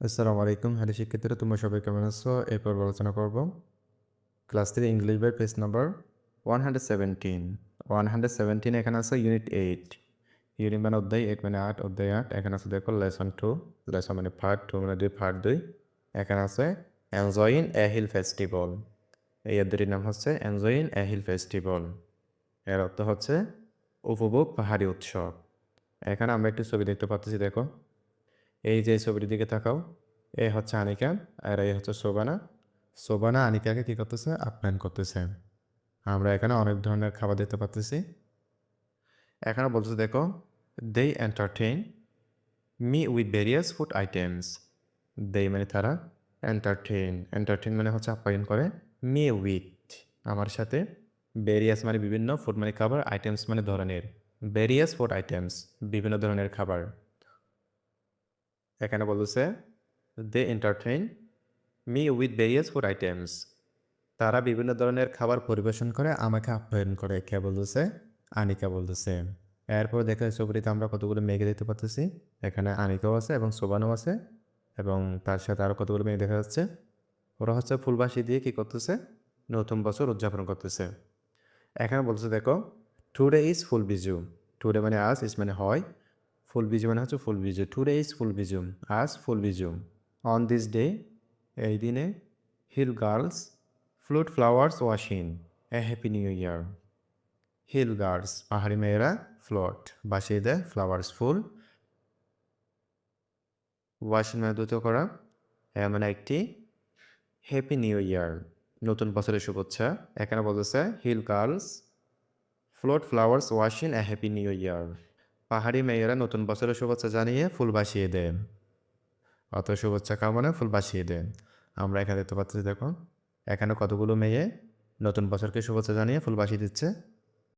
আসসালামু আলাইকুম, হ্যালো শিক্ষার্থীরা, তোমরা সবাই কেমন আছো? এরপর আলোচনা করব। Class three, English by, page number one hundred seventeen one hundred seventeen এখানে আছে ইউনিট এইট ইউনিট মানে অধ্যায় এক মানে আট, অধ্যায় আট। এখানে আছে দেখো লেসন টু লেসন মানে পার্ট টু মানে দুই পার্ট দুই। এখানে আছে এনজয়িং এ হিল ফেস্টিভ্যাল এই অধ্যায়টির নাম হচ্ছে এনজয়িং এ হিল ফেস্টিভ্যাল এর অর্থ হচ্ছে উপভোগ পাহাড়ি উৎসব। এখানে আমরা একটি ছবি দেখতে পাচ্ছি, দেখো। এই যে ছবিটির দিকে তাকাও, এ হচ্ছে আনিকা আর এই হচ্ছে শোভানা। শোভানা আনিকাকে কী করতেছে? আপ্যায়ন করতেছে। আমরা এখানে অনেক ধরনের খাবার দেখতে পারতেছি। এখানে বলতেছে, দেখো they entertain me with various food items they মানে তারা এন্টারটেইন এন্টারটেইন মানে হচ্ছে আপ্যায়ন করে। মি উইথ আমার সাথে ভেরিয়াস মানে বিভিন্ন ফুড মানে খাবার আইটেমস মানে ধরনের। ভেরিয়াস ফুড আইটেমস বিভিন্ন ধরনের খাবার। এখানে বলতেছে they entertain me with various food items তারা বিভিন্ন ধরনের খাবার পরিবেশন করে, আমাকে আপ্যায়ন করে, কে বলতেছে? আনিকা বলতেছে। এরপর দেখা ছবিটিতে আমরা কতগুলো মেঘে দেখতে পাচ্তেছি এখানে আনিকাও আছে এবং সোবানও আছে এবং তার সাথে আরও কতগুলো মেঘ দেখা যাচ্ছে। ওরা হচ্ছে ফুলবাসী দিয়ে কী করতেছে? নতুন বছর উদযাপন করতেছে। এখানে বলতেছে, দেখো today is Phul Bizu. Today মানে আজ ইজ মানে হয়। ফুল বিজু মানে হচ্ছে ফুল বিজু টুডে ইজ ফুল বিজু আজ Phul Bizu on this day এই দিনে hill girls float flowers washing a happy new year hill girls পাহাড়ি মেয়েরা ফ্লোট বাসিয়ে দেয় ফ্লাওয়ার্স ফুল। ওয়াশিং মানে দ্রুত করা। এ মানে একটি হ্যাপি নিউ ইয়ার নতুন বছরের শুভেচ্ছা। এখানে বলতেছে hill girls float flowers washing a happy new year পাহাড়ি মেয়েরা নতুন বছরের শুভেচ্ছা জানিয়ে ফুল বাসিয়ে দেন। অত শুভেচ্ছা কামনা ফুল বাসিয়ে দেন। আমরা এখানে দেখতে পাচ্ছি, দেখুন, এখানে কতগুলো মেয়ে নতুন বছরকে শুভেচ্ছা জানিয়ে ফুল বাসিয়ে দিচ্ছে।